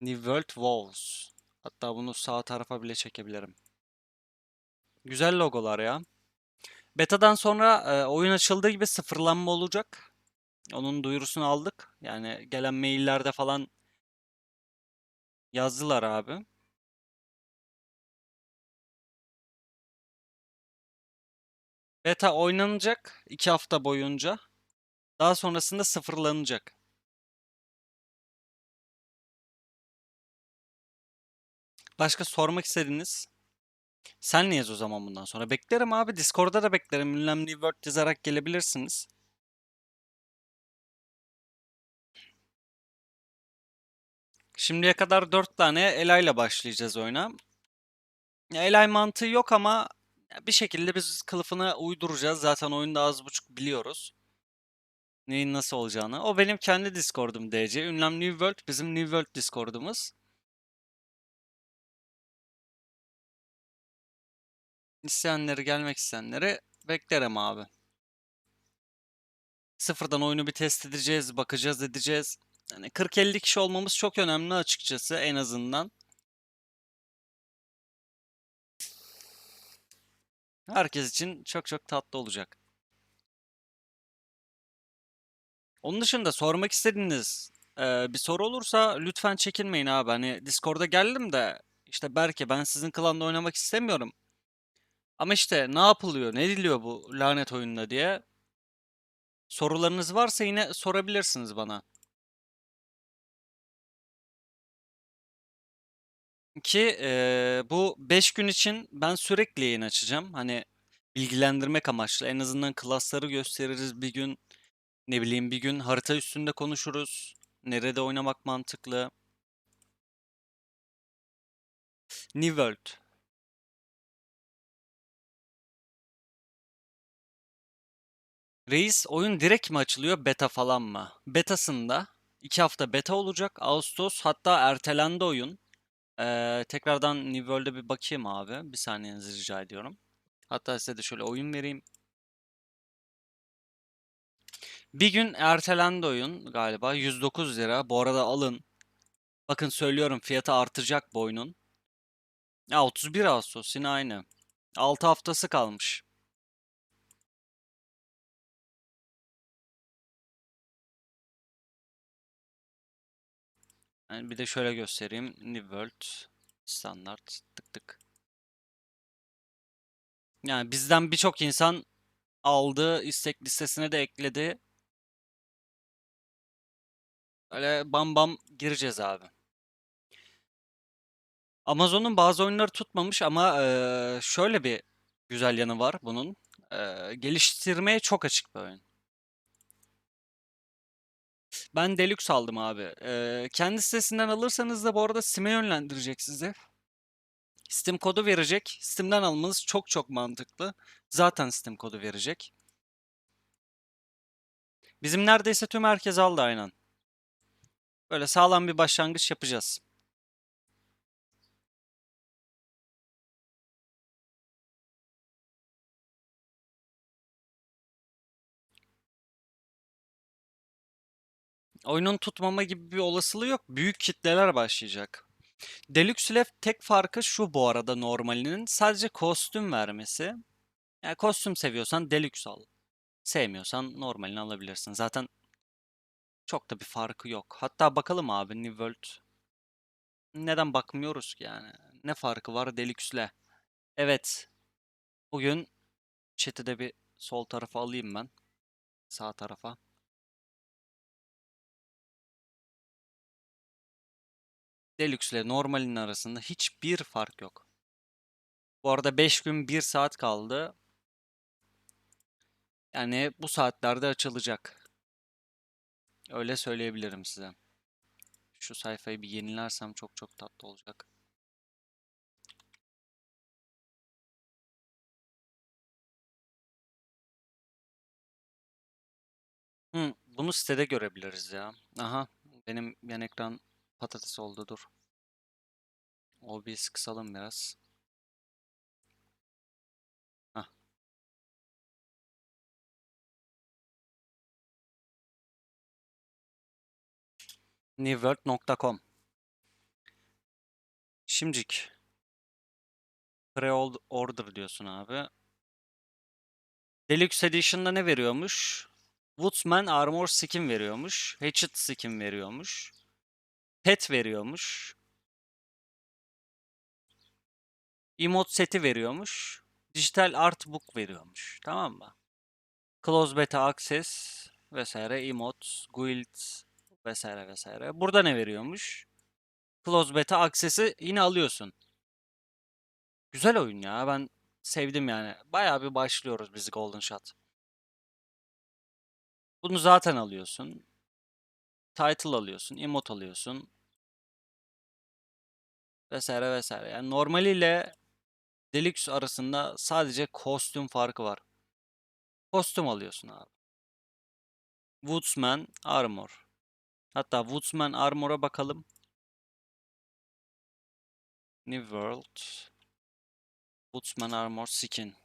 New World Walls. Hatta bunu sağ tarafa bile çekebilirim. Güzel logolar ya. Beta'dan sonra e, oyun açıldığı gibi sıfırlanma olacak. Onun duyurusunu aldık. Yani gelen maillerde falan yazdılar abi. Beta oynanacak 2 hafta boyunca. Daha sonrasında sıfırlanacak. Başka sormak istediğiniz? Sen niyiz o zaman bundan sonra? Beklerim abi. Discord'da da beklerim. Ünlem New World yazarak gelebilirsiniz. Şimdiye kadar 4 tane Ela ile başlayacağız oyuna. Ya Ela mantığı yok ama bir şekilde biz kılıfına uyduracağız. Zaten oyunda az buçuk biliyoruz. Neyin nasıl olacağını. O benim kendi Discord'um DC. Ünlem New World bizim New World Discord'umuz. İsteyenleri, gelmek isteyenleri beklerim abi. Sıfırdan oyunu bir test edeceğiz, bakacağız, edeceğiz. Hani 40-50 kişi olmamız çok önemli açıkçası en azından. Herkes için çok çok tatlı olacak. Onun dışında sormak istediğiniz eee, bir soru olursa lütfen çekinmeyin abi. Hani Discord'a geldim de işte Berke ben sizin klanda oynamak istemiyorum. Ama işte ne yapılıyor, ne diliyor bu lanet oyunda diye sorularınız varsa yine sorabilirsiniz bana. Ki eee, bu 5 gün için ben sürekli yayın açacağım. Hani bilgilendirmek amaçlı. En azından klasları gösteririz bir gün. Ne bileyim bir gün harita üstünde konuşuruz. Nerede oynamak mantıklı. New World. Reis oyun direkt mi açılıyor beta falan mı? Betasında 2 hafta beta olacak. Ağustos hatta ertelendi oyun. Ee, tekrardan New World'e bir bakayım abi. Bir saniyenizi rica ediyorum. Hatta size de şöyle oyun vereyim. Bir gün ertelendi oyun galiba. 109 lira. Bu arada alın. Bakın söylüyorum fiyatı artacak bu oyunun. Ya 31 Ağustos yine aynı. 6 haftası kalmış. Yani bir de şöyle göstereyim. New World standart tık tık. Yani bizden birçok insan aldı, istek listesine de ekledi. Öyle bam bam gireceğiz abi. Amazon'un bazı oyunları tutmamış ama şöyle bir güzel yanı var bunun. Geliştirmeye çok açık bir oyun. Ben Deluxe aldım abi. Eee, kendi sitesinden alırsanız da bu arada Steam'e yönlendirecek sizi. Steam kodu verecek. Steam'den almanız çok çok mantıklı. Zaten Steam kodu verecek. Bizim neredeyse tüm herkes aldı aynen. Böyle sağlam bir başlangıç yapacağız. Oyunun tutmama gibi bir olasılığı yok. Büyük kitleler başlayacak. Deluxe ile tek farkı şu bu arada normalinin sadece kostüm vermesi. Yani kostüm seviyorsan Deluxe al. Sevmiyorsan normalini alabilirsin. Zaten çok da bir farkı yok. Hatta bakalım abi New World. Neden bakmıyoruz ki yani? Ne farkı var Deluxe'le? Evet. Bugün chat'i de bir sol tarafa alayım ben. Sağ tarafa. Deluxe ile normalin arasında hiçbir fark yok. Bu arada 5 gün 1 saat kaldı. Yani bu saatlerde açılacak. Öyle söyleyebilirim size. Şu sayfayı bir yenilersem çok çok tatlı olacak. Hı, bunu sitede görebiliriz ya. Aha, benim yan ekran patates oldu dur. OBS kısalım biraz. Hah. newworld.com Şimdicik. Pre-order diyorsun abi. Deluxe Edition'da ne veriyormuş? Woodsman Armor Skin veriyormuş. Hatchet Skin veriyormuş. Pet veriyormuş. Emote seti veriyormuş. Dijital Art Book veriyormuş. Tamam mı? Close Beta Access vesaire, emote, guild vesaire vesaire. Burada ne veriyormuş? Close Beta Access'i yine alıyorsun. Güzel oyun ya. Ben sevdim yani. Bayağı bir başlıyoruz biz Golden Shot. Bunu zaten alıyorsun. Title alıyorsun, emote alıyorsun. Vesaire vesaire. Yani normaliyle Deluxe arasında sadece kostüm farkı var. Kostüm alıyorsun abi. Woodsman Armor. Hatta Woodsman Armor'a bakalım. New World. Woodsman Armor Skin.